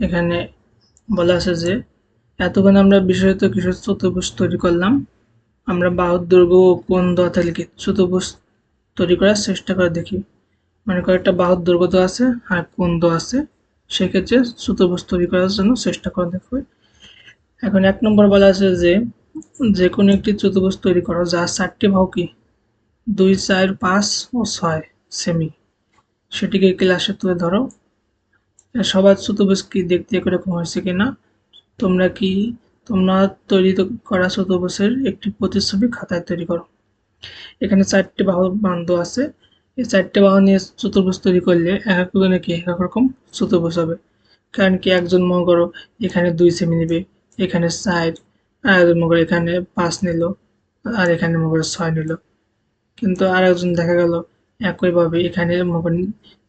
এখানে বলা আছে যে, এতক্ষণ আমরা বিশেষত কিছু চতুর্ভুজ তৈরি করলাম। আমরা বাহুর দৈর্ঘ্য ও কোন দেওয়া থাকলে চতুর্ভুজ তৈরি করার চেষ্টা করে দেখি। মানে কয়েকটা বাহুর দৈর্ঘ্য দেওয়া আছে আর কোন দেওয়া আছে। সেক্ষেত্রে চতুর্ভুজ তৈরি করার জন্য চেষ্টা করে দেখবে। এখন এক নম্বর বলা আছে যে যে কোনো একটি চতুর্ভুজ তৈরি করো, যার চারটি বাহু কি? দুই, চার, পাঁচ ও ছয়, সেমি। সেটিকে ক্লাসে তুলে ধরো। সবার চতুর্ভুজ কি দেখতে এরকম হয়েছে কিনা? তোমরা কি, তোমরা তৈরি করা চতুর্ভুজের একটি প্রতিচ্ছবি খাতায় তৈরি করো। এখানে চারটি বাহু বান্ধ আছে। এই চারটে বাহু নিয়ে চতুর্ভুজ তৈরি করলে এক এক জনে কি এক রকম চতুর্ভুজ হবে। কারণ কি, একজন মনে করো এখানে দুই সেমি নেবে, এখানে চার আর একজন মনে করো এখানে পাঁচ নিল, আর এখানে মনে করো ছয় নিল। কিন্তু আর একজন দেখা গেল একইভাবে এখানে মনে করো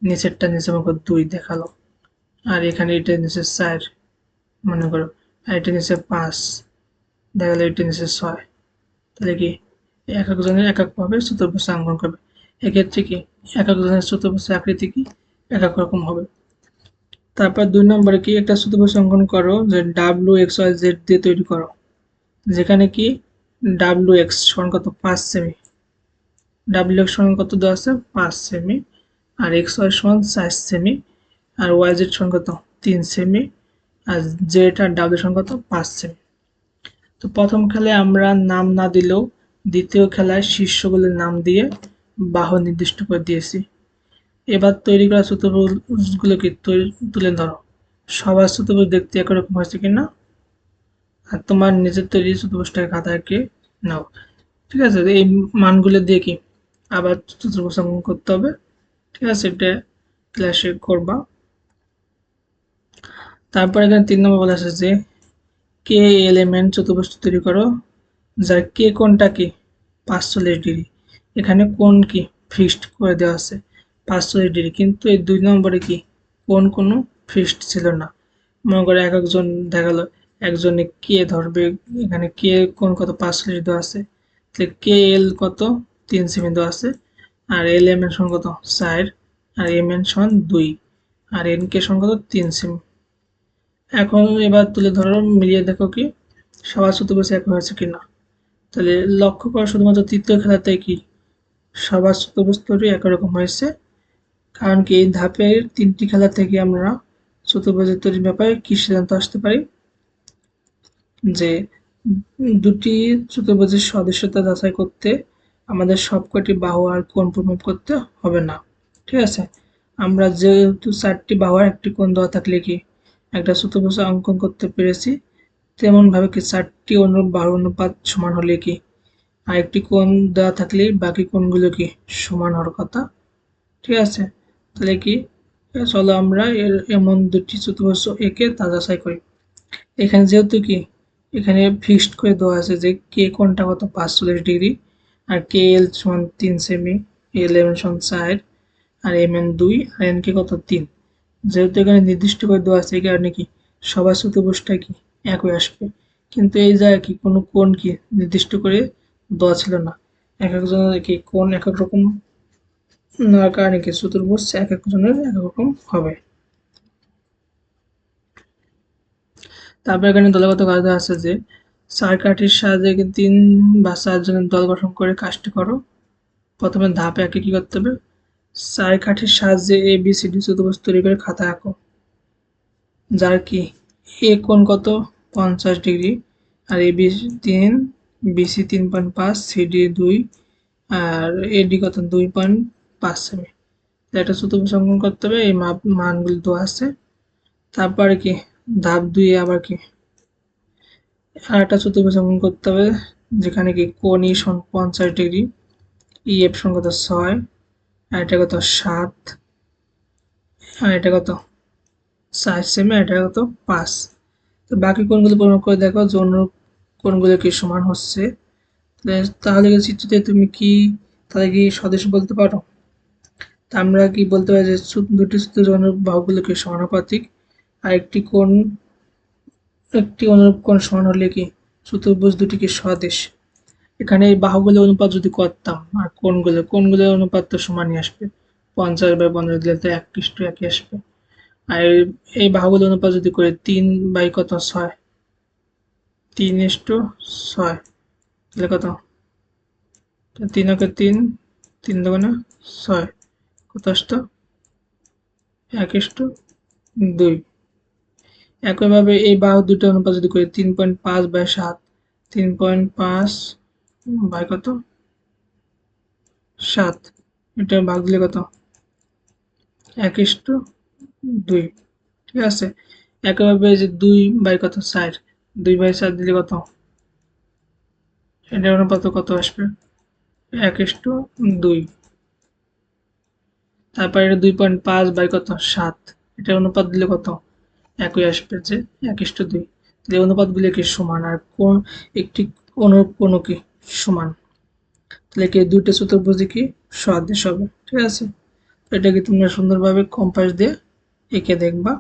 নিচেরটা নিচে মনে করো দুই দেখাল। আর এখানে এটা নিচে চার মনে করো, আর এটা নিচে পাঁচ দেখা গেলো এটা নিচে ছয়। তাহলে কি, এক একজনের এক একভাবে চতুর্ভুজ অঙ্কন করবে। এক্ষেত্রে কি, এক একজনের চতুর্ভুজের আকৃতি কি, এক এক রকম হবে। তারপর দুই নম্বরে কি, একটা চতুর্ভুজ অঙ্কন করো যে ডাব্লু এক্স ওয়াই জেড দিয়ে তৈরি করো। যেখানে কি ডাব্লু এক্স সমান কত, পাঁচ সেমি ডাব্লু এক্স সমান কত দেওয়া আছে, পাঁচ সেমি আর এক্স ওয়াই সমান চার সেমি আর ওয়াই জেড কত? তিন সেমি আর জেড আর ডাব্লু সমান কত? পাঁচ সেমি তো প্রথম খেলায় আমরা নাম না দিলেও দ্বিতীয় খেলায় শীর্ষগুলোর নাম দিয়ে বাহু নির্দিষ্ট করে দিয়েছি। এবার তৈরি করা চতুর্ভুজগুলোকে তুলে ধরো। সবার চতুর্ভুজ দেখতে একরকম হয়েছে কিনা আর তোমার নিজের তৈরি চতুর্ভুজটাকে খাতাকে নাও। ঠিক আছে? এই মানগুলো দিয়ে কি? আবার চতুর্ভুজ অঙ্কন করতে হবে। ঠিক আছে? এটা ক্লাসে করবা। তারপর এখানে তিন নম্বর বলা আছে যে কে এলিমেন্ট চতুর্ভুজ তৈরি করো? যার কে কোনটা কি? পাঁচচল্লিশ ডিগ্রি। এখানে কোন কি? ফিক্সড করে দেওয়া আছে, পাঁচচল্লিশ ডিগ্রি। কিন্তু এই দুই নম্বরে কি? কোন কোনো ফিক্সড ছিল না। মনে করে এক একজন দেখাল, একজনে কে ধরবে, এখানে কে কোন কত পাঁচচল্লিশ দেওয়া আছে, তাহলে কে এল কত? তিন সেমি দেওয়া আছে। আর এল এম এন সমান কত? চার। আর এম এন সমান দুই। আর এন কে সমান কত? তিন সেমি এখন এবার তুলে ধরো, মিলিয়ে দেখো কি, সবার চতুর্ভুজ এক হয়েছে কিনা। তাহলে লক্ষ্য করো, শুধুমাত্র তৃতীয় খেলাতে কি, সবার চতুর্ভুজ তৈরি একরকম হয়েছে। কারণ কি, এই ধাপের তিনটি খেলা থেকে আমরা চতুর্ভুজের তৈরির ব্যাপারে কি সিদ্ধান্ত আসতে পারি? যে দুটি চতুর্ভুজের সদস্যতা যাচাই করতে আমাদের সবকটি বাহু আর কোণ প্রমাণ করতে হবে না। ঠিক আছে? আমরা যেহেতু চারটি বাহু আর একটি কোণ দেওয়া থাকলে কি একটা চতুর্ভুজ অঙ্কন করতে পেরেছি। তেমন ভাবে কি চারটি অনুরূপ বাহুর অনুপাত সমান হলে কি? আরেকটি কোণ দেওয়া থাকলে বাকি কোণগুলো কি সমান হওয়ার কথা? ঠিক আছে, তাহলে কি? চলো আমরা এর এমন দুটি চতুর্ভুজ একে তা যাচাই করি। এখানে যেহেতু কি? এখানে ফিক্সড করে দেওয়া আছে যে কে কোনটা কত? পাঁচচল্লিশ ডিগ্রি। আর কে এল সমান তিন সেমি এল এম সমান চার, আর এম এন দুই, আর এন কে কত? তিন। যেহেতু এখানে নির্দিষ্ট করে দেওয়া আছে, এই কারণে কি? সবার চতুর্ভুজটা কি? একই আসবে। কিন্তু এই জায়গায় কি কোনো কোণ কি নির্দিষ্ট করে দেওয়া ছিল না? এক একজনের কি কোণ এক এক রকম? নেওয়ার কারণে কি চতুর্ভুজ এক একজনের এক রকম হবে। তারপর এখানে দলগত কাজ আছে যে চার কাঠির সাহায্যে তিন বা চারজনের দল গঠন করে কাজটি করো। প্রথমে ধাপে একে কি করতে হবে? চার কাঠির সাহায্যে এ বি সি ডি চতুর্ভুজ তৈরি করে খাতা আঁকো। যার কি? এ কোণ কত? পঞ্চাশ ডিগ্রি। আর এ বি তিন বিসি তিন পয়েন্ট পাঁচ সিডি দুই, আর এডি কত? দুই পয়েন্ট পাঁচ সেমি। একটা চতুর্ভুজ অঙ্কন করতে হবে, এই মাপ, মানগুলি দেওয়া আছে। তারপরে কি? ধাপ দুই আবার কি? আর একটা চতুর্ভুজ অঙ্কন করতে হবে, যেখানে কি? কোন ই পঞ্চাশ ডিগ্রি ই এফ কত? ছয় আর এটা কত? সাত। আর এটা কত? চার সেমি এটা কত? পাঁচ। তো বাকি কোনগুলো পরিমাপ করে দেখো যে অনুরূপ কোনগুলো কি সমান হচ্ছে? তাহলে চিত্রতে তুমি কি, তাহলে কি সদস্য বলতে পারো? তা আমরা কি বলতে পারি যে দুটি সূত্রের অনুরূপ বাহুগুলো কি সমানুপাতিক? আর একটি কোণ, একটি অনুরূপ কোণ সমান হলে কি? চতুর্ভুজ দুটি কি স্বদেশ। এখানে এই বাহুগুলো অনুপাত যদি করতাম, আর কোনগুলো কোণগুলোর অনুপাত তো সমানই আসবে। পঞ্চাশ বাই পঞ্চাশ দিলে তো এক খ্রিস্ট একই আসবে। আর এই বাহুগুলো অনুপাত যদি করে, তিন বাই কত? ছয়। তিন ইস্টু ছয়। তাহলে কত? তিন ওকে তিন তিন দোকানে ছয়। কত আসতো? এক ইস্টু দুই। একইভাবে এই বাহু দুটো অনুপাত যদি করি, তিন পয়েন্ট পাঁচ বাই সাত। তিন পয়েন্ট পাঁচ বাই কত? সাত। এটা ভাগ দিলে কত? এক ইস্টু দুই। ঠিক আছে? একইভাবে যে দুই বাই কত? চার। দুই বাই চার দিলে কত? এটা অনুপাত কত আসবে? এক ইস্টু দুই। তারপর এটা দুই পয়েন্ট পাঁচ বাই কত? সাত। এটা অনুপাত দিলে কত? একই আসবে যে এক ইস্টু দুই। অনুপাতগুলি কি সমান? আর কোন একটি অনুরূপ কোনো কি? সমান। তাহলে কি দুইটা চতুর্ভুজ কি? সদৃশ হবে ঠিক আছে? এটাকে তোমরা সুন্দরভাবে কম্পাস দিয়ে এঁকে দেখবা।